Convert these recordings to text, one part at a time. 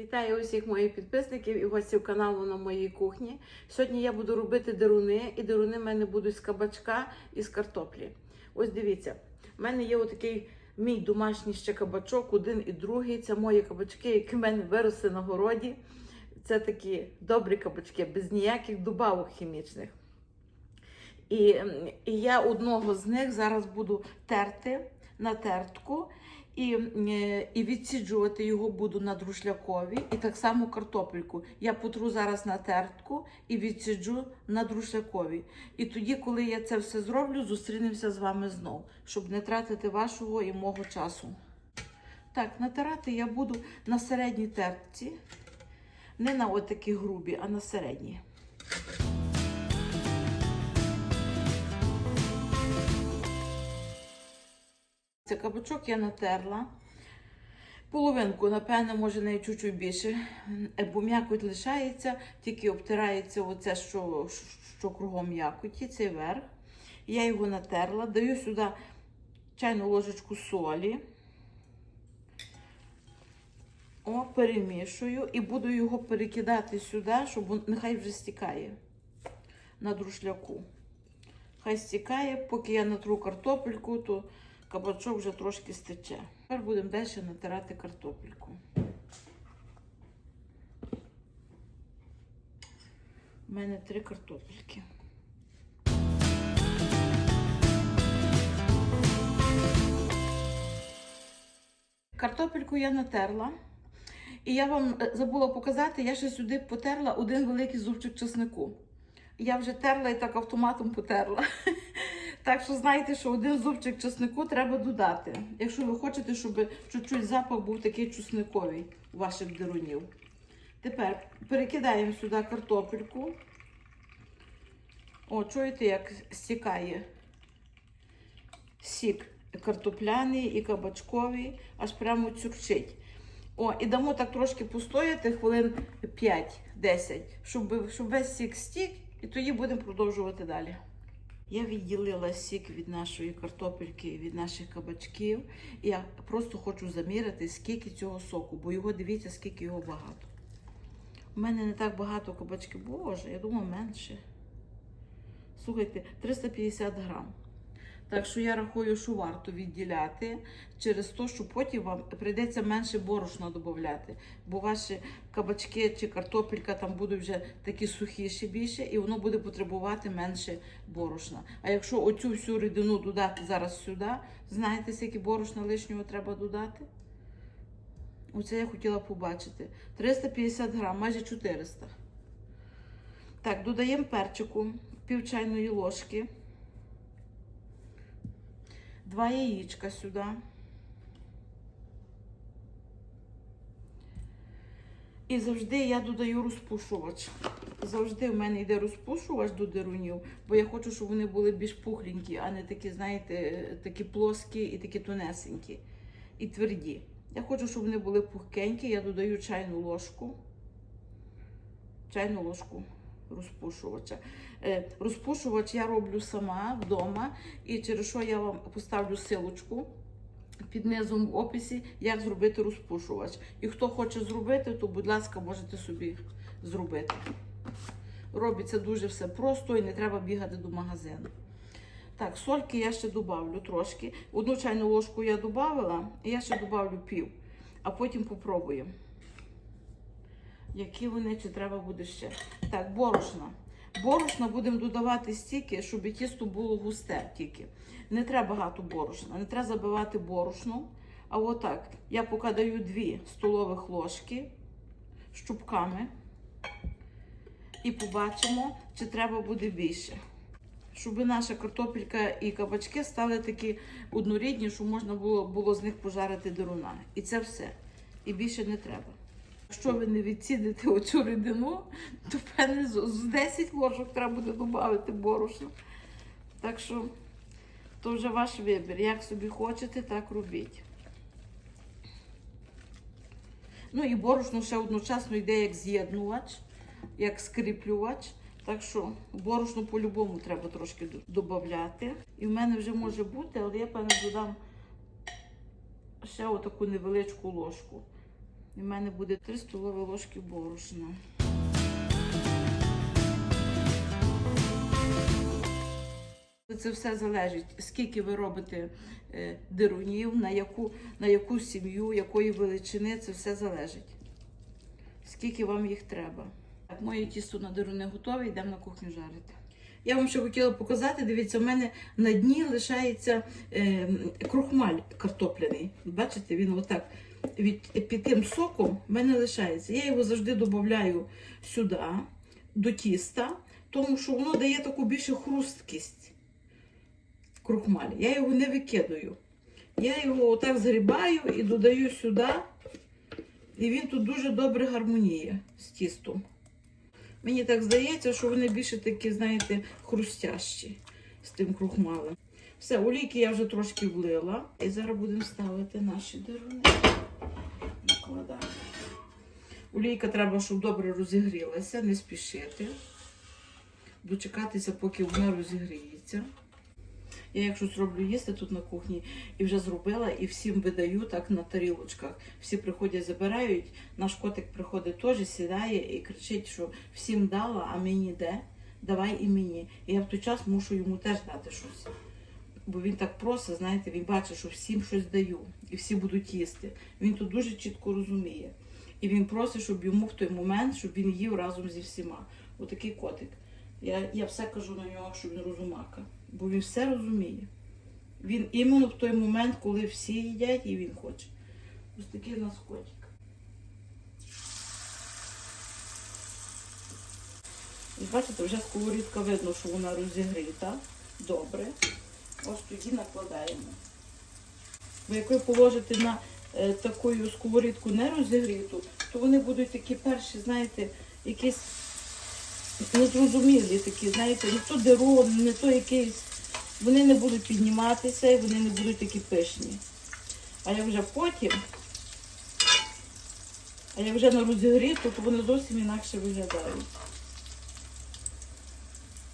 Вітаю усіх моїх підписників і гостів каналу на моїй кухні. Сьогодні я буду робити деруни, і деруни в мене будуть з кабачка і з картоплі. Ось дивіться, в мене є отакий мій домашній ще кабачок, один і другий. Це мої кабачки, які в мене виросли на городі. Це такі добрі кабачки, без ніяких добавок хімічних. І, і я одного з них зараз буду терти на тертку і, е, і відсіджувати його буду на друшлякові. І так само картопельку. Я потру зараз на тертку і відсіджу на друшлякові. І тоді, коли я це все зроблю, зустрінемося з вами знов, щоб не тратити вашого і мого часу. Так, натирати я буду на середній тертці. Не на отакі грубі, а на середній. Це кабачок я натерла. Половинку, напевно, може навіть чуть-чуть більше. Бо м'якоть лишається, тільки обтирається оце, що, що кругом м'якоті, цей верх. Я його натерла, даю сюди чайну ложечку солі. О, перемішую і буду його перекидати сюди, щоб нехай вже стікає на друшляку. Хай стікає, поки я натру картопельку, то кабачок вже трошки стече. Тепер будемо далі натирати картопельку. У мене три картопельки. Картопельку я натерла. І я вам е, забула показати, я ще сюди потерла один великий зубчик чеснику. Я вже терла і так автоматом потерла. Так що знаєте, що один зубчик чеснику треба додати. Якщо ви хочете, щоб чуть-чуть запах був такий чесниковий у ваших дерунів. Тепер перекидаємо сюди картопельку. О, чуєте, як стікає сік картопляний і кабачковий, аж прямо цюрчить. О, і дамо так трошки постояти хвилин 5-10, щоб, щоб весь сік стік, і тоді будемо продовжувати далі. Я відділила сік від нашої картопельки, від наших кабачків. Я просто хочу заміряти, скільки цього соку, бо його дивіться, скільки його багато. У мене не так багато кабачків, боже, я думаю, менше. Слухайте, 350 грам. Так що я рахую, що варто відділяти через те, що потім вам прийдеться менше борошна додати. Бо ваші кабачки чи картопелька там будуть вже такі сухіші більше, і воно буде потребувати менше борошна. А якщо оцю всю рідину додати зараз сюди, знаєте, скільки борошна лишнього треба додати? Оце я хотіла побачити. 350 грам, майже 400. Так, додаємо перчику, пів чайної ложки. Два яєчка сюди. І завжди я додаю розпушувач. Завжди в мене йде розпушувач до дерунів, бо я хочу, щоб вони були більш пухленькі, а не такі, знаєте, такі плоскі і такі тонесенькі і тверді. Я хочу, щоб вони були пухкенькі. Я додаю чайну ложку. Чайну ложку розпушувача. Е, Розпушувач я роблю сама вдома, і через що я вам поставлю силочку під низом в описі, як зробити розпушувач. І хто хоче зробити, то, будь ласка, можете собі зробити. Робиться дуже все просто і не треба бігати до магазину. Так, сольки я ще додавлю трошки. Одну чайну ложку я додавала, і я ще додавлю пів, а потім попробуємо. Які вони, чи треба буде ще. Так, борошна. Борошна будемо додавати стільки, щоб тісто було густе тільки. Не треба багато борошна, не треба забивати борошном. А отак, я поки даю 2 столових ложки щупками. І побачимо, чи треба буде більше. Щоб наша картопелька і кабачки стали такі однорідні, щоб можна було, було з них пожарити деруна. І це все. І більше не треба. Якщо ви не відсідите оцю рідину, то певне з з 10 ложок треба буде додати борошна. Так що то вже ваш вибір. Як собі хочете, так робіть. Ну і борошно ще одночасно йде як з'єднувач, як скріплювач. Так що борошно по-любому треба трошки додати. І в мене вже може бути, але я певно додам ще отаку невеличку ложку. І в мене буде 3 столові ложки борошна. Це все залежить, скільки ви робите е, дирунів, на яку, на яку сім'ю, якої величини, це все залежить. Скільки вам їх треба. Так, моє тісто на дируни готове, йдемо на кухню жарити. Я вам ще хотіла показати, дивіться, в мене на дні лишається е, крохмаль картопляний. Бачите, він отак від, під тим соком в мене лишається. Я його завжди додаю сюди, до тіста, тому що воно дає таку більше хрусткість крохмаль. Я його не викидаю. Я його отак згрібаю і додаю сюди. І він тут дуже добре гармоніє з тістом. Мені так здається, що вони більше такі, знаєте, хрустящі з тим крохмалем. Все, олійки я вже трошки влила. І зараз будемо ставити наші дируни. Накладаємо. Олійка треба, щоб добре розігрілася, не спішити. Дочекатися, поки вона розігріється. Я якщо зроблю їсти тут на кухні і вже зробила, і всім видаю так на тарілочках. Всі приходять, забирають. Наш котик приходить теж, сідає і кричить, що всім дала, а мені де? Давай і мені. І я в той час мушу йому теж дати щось. Бо він так просить, знаєте, він бачить, що всім щось даю, і всі будуть їсти. Він тут дуже чітко розуміє. І він просить, щоб йому в той момент, щоб він їв разом зі всіма. Отакий котик. Я, я все кажу на нього, що він розумака, бо він все розуміє. Він іменно в той момент, коли всі їдять, і він хоче. Ось такий у нас котик. Бачите, вже сковорідка видно, що вона розігріта. Добре. Ось тоді накладаємо. Бо як ви положите на е, таку сковорідку не розігріту, то вони будуть такі перші, знаєте, якісь незрозумілі такі, знаєте, не то дерон, не то якийсь. Вони не будуть підніматися і вони не будуть такі пишні. А як вже потім, а як вже на розігріту, то вони зовсім інакше виглядають.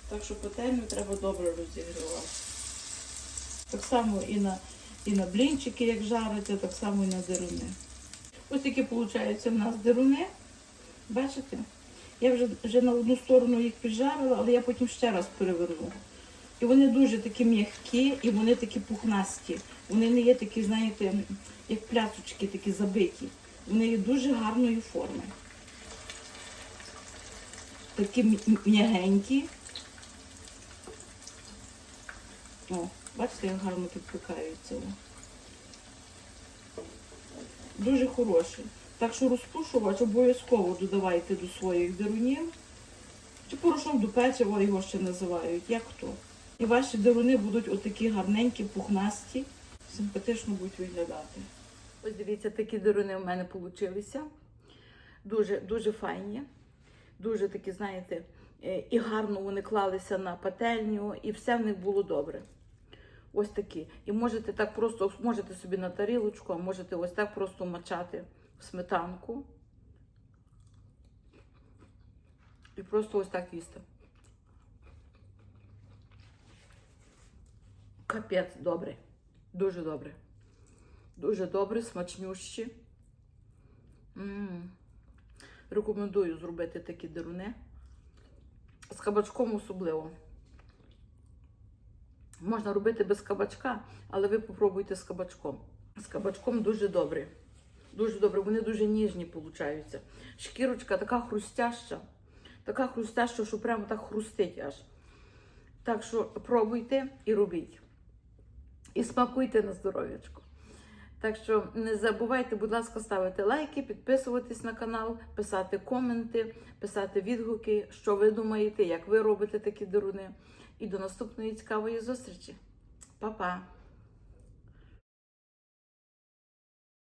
Так що пательню треба добре розігрівати. Так само і на, і на блінчики, як жарити, так само і на дируни. Ось такі, виходить, в нас дируни. Бачите? Я вже, вже на одну сторону їх піджарила, але я потім ще раз переверну. І вони дуже такі м'які і вони такі пухнасті. Вони не є такі, знаєте, як пляцочки, такі забиті. Вони є дуже гарної форми. Такі м'ягенькі. О, бачите, як гарно підпікаються. о. Дуже хороші. Так що розпушувач обов'язково додавайте до своїх дерунів. Чи порошок до печива його ще називають, як хто. І ваші деруни будуть отакі гарненькі, пухнасті, симпатично будуть виглядати. Ось дивіться, такі деруни в мене получилися. Дуже, дуже файні. Дуже такі, знаєте, е, і гарно вони клалися на пательню, і все в них було добре. Ось такі. І можете так просто, можете собі на тарілочку, а можете ось так просто мачати в сметанку. І просто ось так їсти. Капець добре. Дуже добре. Дуже добре, смачнющі. М. Рекомендую зробити такі деруни. З кабачком особливо. Можна робити без кабачка, але ви попробуйте з кабачком. З кабачком дуже добре. Дуже добре, вони дуже ніжні получаються. Шкірочка така хрустяща, така хрустяща, що прямо так хрустить аж. Так що пробуйте і робіть. І смакуйте на здоров'ячко. Так що не забувайте, будь ласка, ставити лайки, підписуватись на канал, писати коменти, писати відгуки, що ви думаєте, як ви робите такі деруни. І до наступної цікавої зустрічі. Па-па!